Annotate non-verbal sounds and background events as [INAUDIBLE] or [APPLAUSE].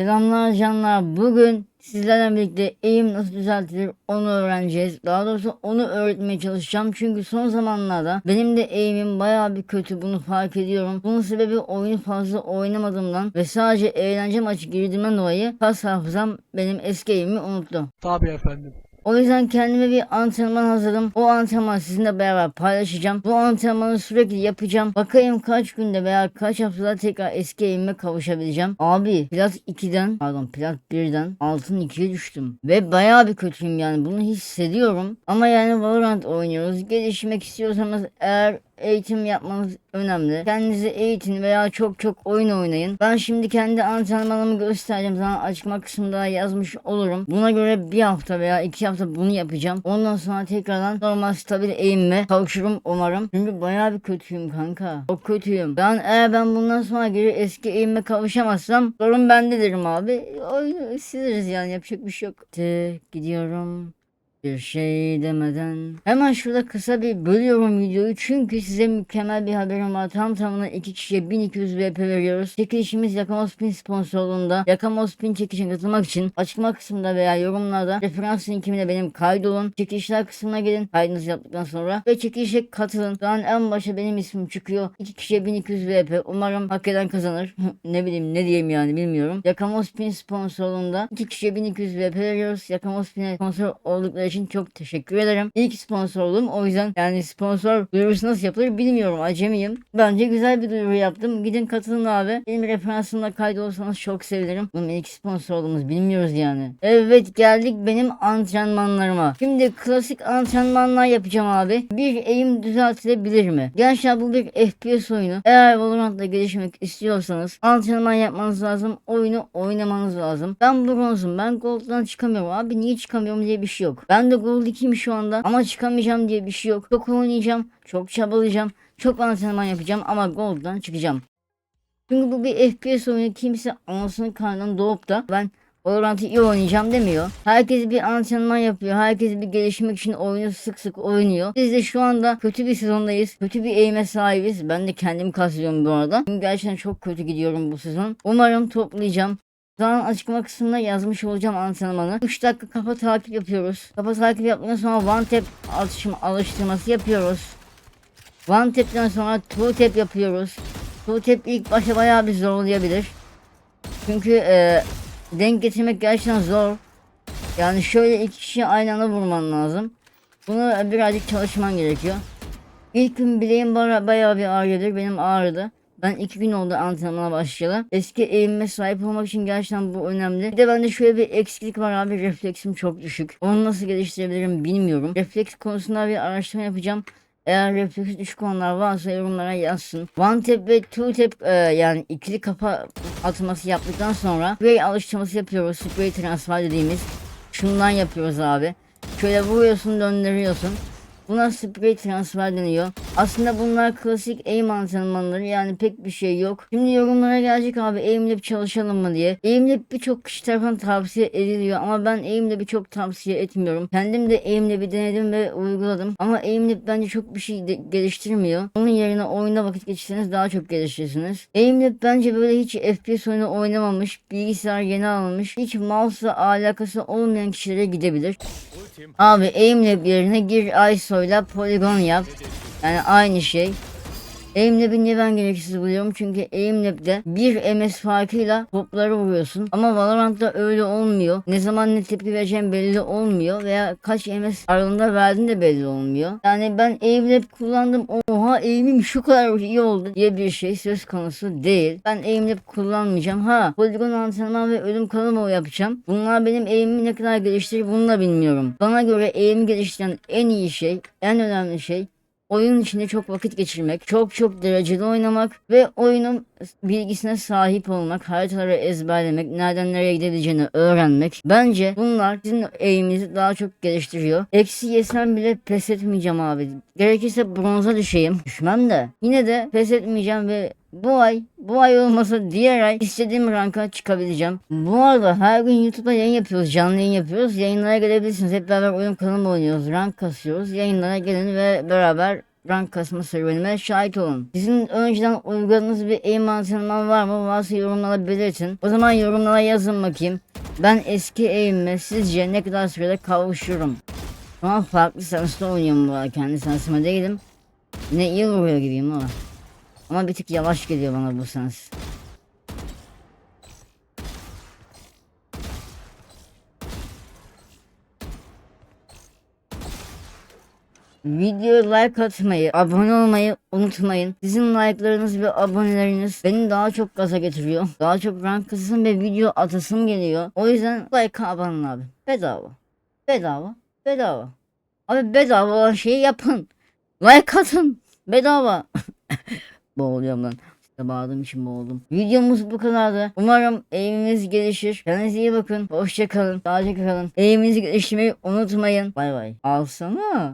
Selamlar canlar. Bugün sizlerle birlikte eğim nasıl düzeltilir onu öğreneceğiz. Daha doğrusu onu öğretmeye çalışacağım. Çünkü son zamanlarda benim de eğimim bayağı bir kötü bunu fark ediyorum. Bunun sebebi oyunu fazla oynamadığımdan ve sadece eğlence maçı girdiğimden dolayı kas hafızam benim eski eğimimi unuttu. Tabii efendim. O yüzden kendime bir antrenman hazırladım. O antrenmanı sizinle beraber paylaşacağım. Bu antrenmanı sürekli yapacağım. Bakayım kaç günde veya kaç haftada tekrar eski eğimime kavuşabileceğim. Abi plat 2'den pardon plat 1'den altın 2'ye düştüm. Ve bayağı bir kötüyüm yani bunu hissediyorum. Ama yani Valorant oynuyoruz. Gelişmek istiyorsanız eğer eğitim yapmanız önemli. Kendinizi eğitin veya çok çok oyun oynayın. Ben şimdi kendi antrenmanımı göstereceğim. Sana açıklama kısmında yazmış olurum. Buna göre bir hafta veya iki hafta bunu yapacağım. Ondan sonra tekrardan normal stabil eğimime kavuşurum umarım. Çünkü bayağı bir kötüyüm kanka. Çok kötüyüm. Ben eğer ben bundan sonra geri eski eğimime kavuşamazsam sorun bende derim abi. Oyunu sileriz yani yapacak bir şey yok. De, gidiyorum. Bir şey demeden. Hemen şurada kısa bir bölüyorum videoyu çünkü size mükemmel bir haberim var. Tam tamına iki kişiye 1200 VP veriyoruz. Çekilişimiz Yakamospin sponsorluğunda. Yakamospin çekilişine katılmak için açıklama kısmında veya yorumlarda referans linkimle benim kaydolun. Çekilişler kısmına gelin kaydınızı yaptıktan sonra ve çekilişe katılın. Şu an en başa benim ismim çıkıyor. İki kişiye 1200 VP. Umarım hak eden kazanır. [LAUGHS] ne bileyim ne diyeyim yani bilmiyorum. Yakamospin sponsorluğunda iki kişiye 1200 VP veriyoruz. Yakamospin'e sponsor oldukları için çok teşekkür ederim. İlk sponsorluğum o yüzden yani sponsor duyurusu nasıl yapılır bilmiyorum acemiyim. Bence güzel bir duyuru yaptım. Gidin katılın abi. Benim referansımla kaydolursanız çok sevinirim. Bunun ilk sponsorluğumuz bilmiyoruz yani. Evet geldik benim antrenmanlarıma. Şimdi klasik antrenmanlar yapacağım abi. Bir eğim düzeltilebilir mi? Gençler bu bir FPS oyunu. Eğer Valorant'ta gelişmek istiyorsanız antrenman yapmanız lazım. Oyunu oynamanız lazım. Ben bronzum. Ben gold'dan çıkamıyorum. Abi niye çıkamıyorum diye bir şey yok. Ben de gold 2'yim şu anda. Ama çıkamayacağım diye bir şey yok. Çok oynayacağım. Çok çabalayacağım. Çok antrenman yapacağım ama gold'dan çıkacağım. Çünkü bu bir FPS oyunu. Kimse anasının karnından doğup da ben Valorant'ı iyi oynayacağım demiyor. Herkes bir antrenman yapıyor. Herkes bir gelişmek için oyunu sık sık oynuyor. Biz de şu anda kötü bir sezondayız. Kötü bir eğime sahibiz. Ben de kendimi kastediyorum bu arada. Çünkü gerçekten çok kötü gidiyorum bu sezon. Umarım toplayacağım. Şu an açıklama kısmında yazmış olacağım antrenmanı. 3 dakika kafa takip yapıyoruz. Kafa takip yaptıktan sonra one tap atışım alıştırması yapıyoruz. One tap'ten sonra two tap yapıyoruz. Two tap ilk başta bayağı bir zorlayabilir. Çünkü e, denk getirmek gerçekten zor. Yani şöyle iki kişi aynı anda vurman lazım. Bunu birazcık çalışman gerekiyor. İlk gün bileğim baya- bayağı bir ağrıyordur. Benim ağrıdı. Ben iki gün oldu antrenmana başlayalı. Eski eğimime sahip olmak için gerçekten bu önemli. Bir de bende şöyle bir eksiklik var abi. Refleksim çok düşük. Onu nasıl geliştirebilirim bilmiyorum. Refleks konusunda bir araştırma yapacağım. Eğer refleks düşük olanlar varsa yorumlara yazsın. One tap ve two tap e, yani ikili kafa atması yaptıktan sonra spray alıştırması yapıyoruz. Spray transfer dediğimiz. Şundan yapıyoruz abi. Şöyle vuruyorsun döndürüyorsun. Buna spray transfer deniyor. Aslında bunlar klasik aim antrenmanları yani pek bir şey yok. Şimdi yorumlara gelecek abi aimlab çalışalım mı diye. Aimlab birçok kişi tarafından tavsiye ediliyor ama ben aimlab'i çok tavsiye etmiyorum. Kendim de aimlab'i denedim ve uyguladım. Ama aimlab bence çok bir şey geliştirmiyor. Onun yerine oyunda vakit geçirseniz daha çok gelişirsiniz. Aimlab bence böyle hiç FPS oyunu oynamamış, bilgisayar yeni alınmış, hiç mouse'la alakası olmayan kişilere gidebilir. Abi aimlab yerine gir ISO'yla poligon yap. Yani aynı şey. Aimlab'i niye ben gereksiz buluyorum? Çünkü Aimlab'de bir MS farkıyla topları vuruyorsun. Ama Valorant'ta öyle olmuyor. Ne zaman ne tepki vereceğim belli olmuyor. Veya kaç MS aralığında verdiğin de belli olmuyor. Yani ben Aimlab kullandım. Oha aim'im şu kadar iyi oldu diye bir şey söz konusu değil. Ben Aimlab kullanmayacağım. Ha poligon antrenman ve ölüm kalımı yapacağım. Bunlar benim aim'imi ne kadar geliştirir bunu da bilmiyorum. Bana göre aim geliştiren en iyi şey, en önemli şey oyun içinde çok vakit geçirmek, çok çok dereceli oynamak ve oyunun bilgisine sahip olmak, haritaları ezberlemek, nereden nereye gidebileceğini öğrenmek. Bence bunlar sizin eğiminizi daha çok geliştiriyor. Eksi yesem bile pes etmeyeceğim abi. Gerekirse bronza düşeyim. Düşmem de. Yine de pes etmeyeceğim ve bu ay, bu ay olmasa diğer ay istediğim ranka çıkabileceğim. Bu arada her gün YouTube'da yayın yapıyoruz, canlı yayın yapıyoruz. Yayınlara gelebilirsiniz. Hep beraber oyun kanalı oynuyoruz, rank kasıyoruz. Yayınlara gelin ve beraber rank kasma serüvenime şahit olun. Sizin önceden uyguladığınız bir aim antrenman var mı? Varsa yorumlara belirtin. O zaman yorumlara yazın bakayım. Ben eski aim'ime sizce ne kadar sürede kavuşurum? Şu an farklı sensta oynuyorum bu. Kendi sensime değilim. Yine iyi vuruyor gibiyim ama. Ama bir tık yavaş geliyor bana bu sens. Videoya like atmayı, abone olmayı unutmayın. Sizin like'larınız ve aboneleriniz beni daha çok gaza getiriyor. Daha çok rank kasasım ve video atasım geliyor. O yüzden like abone abi. Bedava. Bedava. Bedava. Abi bedava olan şeyi yapın. Like atın. Bedava. [LAUGHS] Boğuluyorum lan. İşte bağırdığım için boğuldum. Videomuz bu kadardı. Umarım eğimimiz gelişir. Kendinize iyi bakın. Hoşça kalın. Sağlıcakla kalın. Eğiminizi geliştirmeyi unutmayın. Bay bay. Alsana.